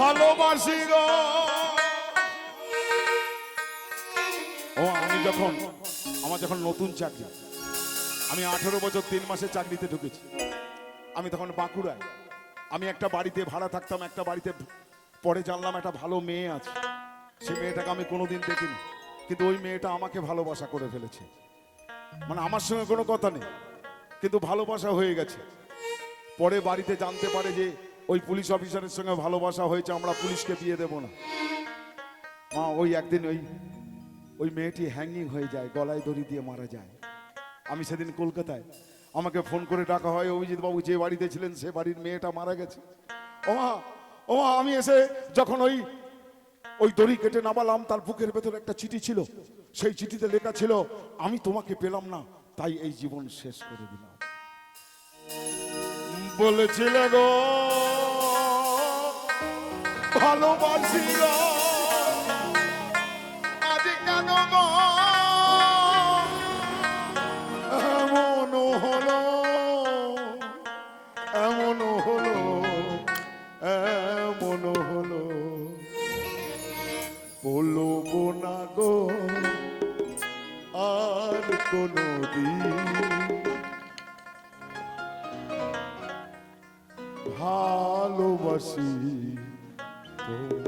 ভালোবাসি ও, আমি যখন, আমার যখন নতুন চাকরি, আমি আঠেরো বছর তিন মাসে চাকরিতে ঢুকেছি। আমি তখন বাঁকুড়ায়। আমি একটা বাড়িতে ভাড়া থাকতাম, একটা বাড়িতে পরে জানলাম একটা ভালো মেয়ে আছে। সে মেয়েটাকে আমি কোনোদিন দেখিনি, কিন্তু ওই মেয়েটা আমাকে ভালোবাসা করে ফেলেছে। মানে আমার সঙ্গে কোনো কথা নেই, কিন্তু ভালোবাসা হয়ে গেছে। পরে বাড়িতে জানতে পারে যে ওই পুলিশ অফিসারের সঙ্গে ভালোবাসা হয়েছে, আমরা পুলিশকে বিয়ে দেব না। মা, ওই একদিন ওই ওই মেয়েটি হ্যাঙ্গিং হয়ে যায়, গলায় দড়ি দিয়ে মারা যায়। আমি সেদিন কলকাতায়, আমাকে ফোন করে ডাকা হয়, অভিজিৎ বাবু, যে বাড়িতে ছিলেন, সে বাড়ির মেয়েটা মারা গেছে। ওমা ওমা আমি এসে যখন ওই ওই দড়ি কেটে নামালাম, তার বুকের ভেতর একটা চিঠি ছিল। সেই চিঠিতে লেখা ছিল, আমি তোমাকে পেলাম না, তাই এই জীবন শেষ করে দিলাম। বলেছিলে গো ভালোবাসি গো আজ কেন এমন হলো এমন হলো এমন হলো। বলব না গো, আর কোনো দিন ভালোবাসি। Oh.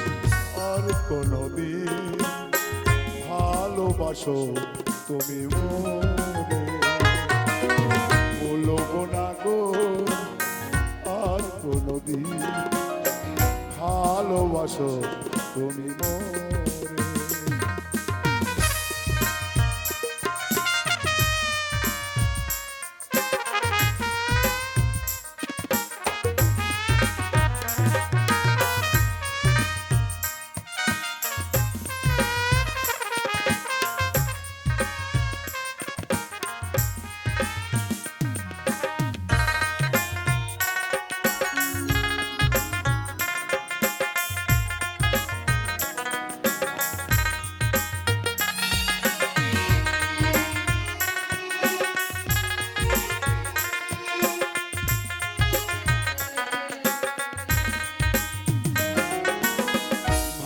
কোনদিন ভালোবাসো তুমি মনে। বলব না গো আর কোনদিন ভালোবাসো তুমি মনে।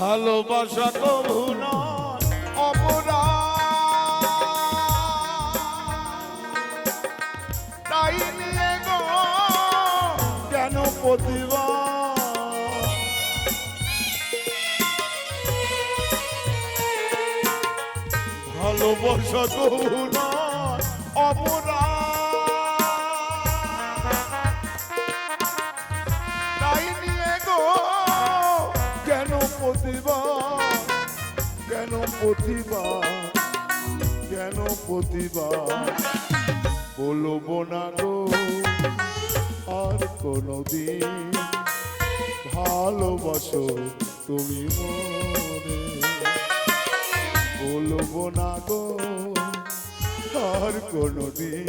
ভালোবাসা কবু কেন ভালোবাসা কবু নয় অপরাধ। প্রতিবাদ কেন প্রতিবাদ কেন প্রতিবাদ বলব না গো আর কোনদিন ভালোবাসো তুমি মনে বলব না গো আর কোনদিন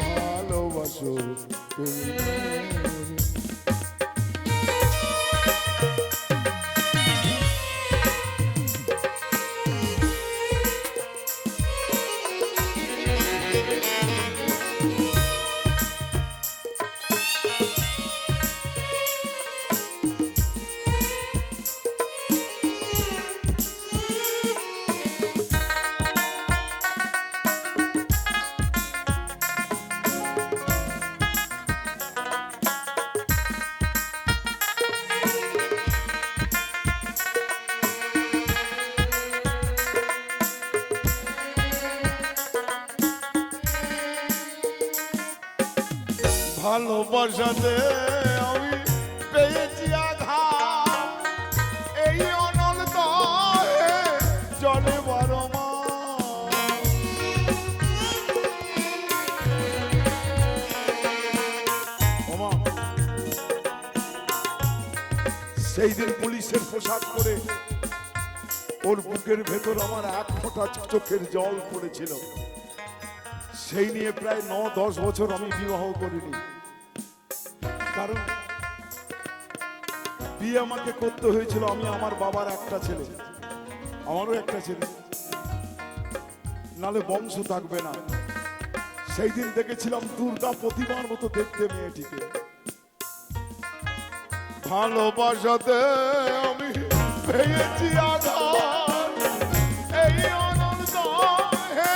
ভালোবাসো তুমি ভালোবাসাতে আমি পেয়েছি এই অনন্ত। সেই দিন পুলিশের পোশাক পরে ওর বুকের ভেতর আমার এক ফোঁটা চোখের জল পড়েছিল। সেই নিয়ে প্রায় ন দশ বছর আমি বিবাহ করিনি। কারণ? বিয়ে আমাকে করতে হয়েছিল, আমি আমার বাবার একটা ছেলে। আমারও একটা ছেলে। নালে বংশ থাকবে না। সেই দিন দেখেছিলাম দুর্গা প্রতিমার মতো দেখতে মেয়েটিকে। ভালোবাসাতে আমি, পেয়েছি আধার। এই অনন্ত হে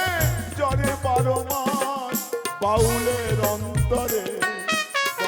জলে বারো মাস বাউলের অন্তরে।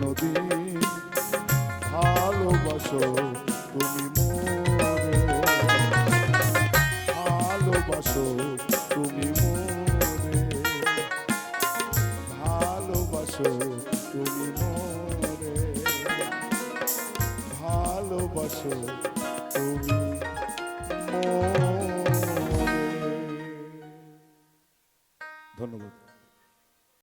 কোনদিন ভালোবাসো তুমি মোরে। ভালোবাসো তুমি মোরে। ভালোবাসো তুমি মোরে। ভালোবাসো তুমি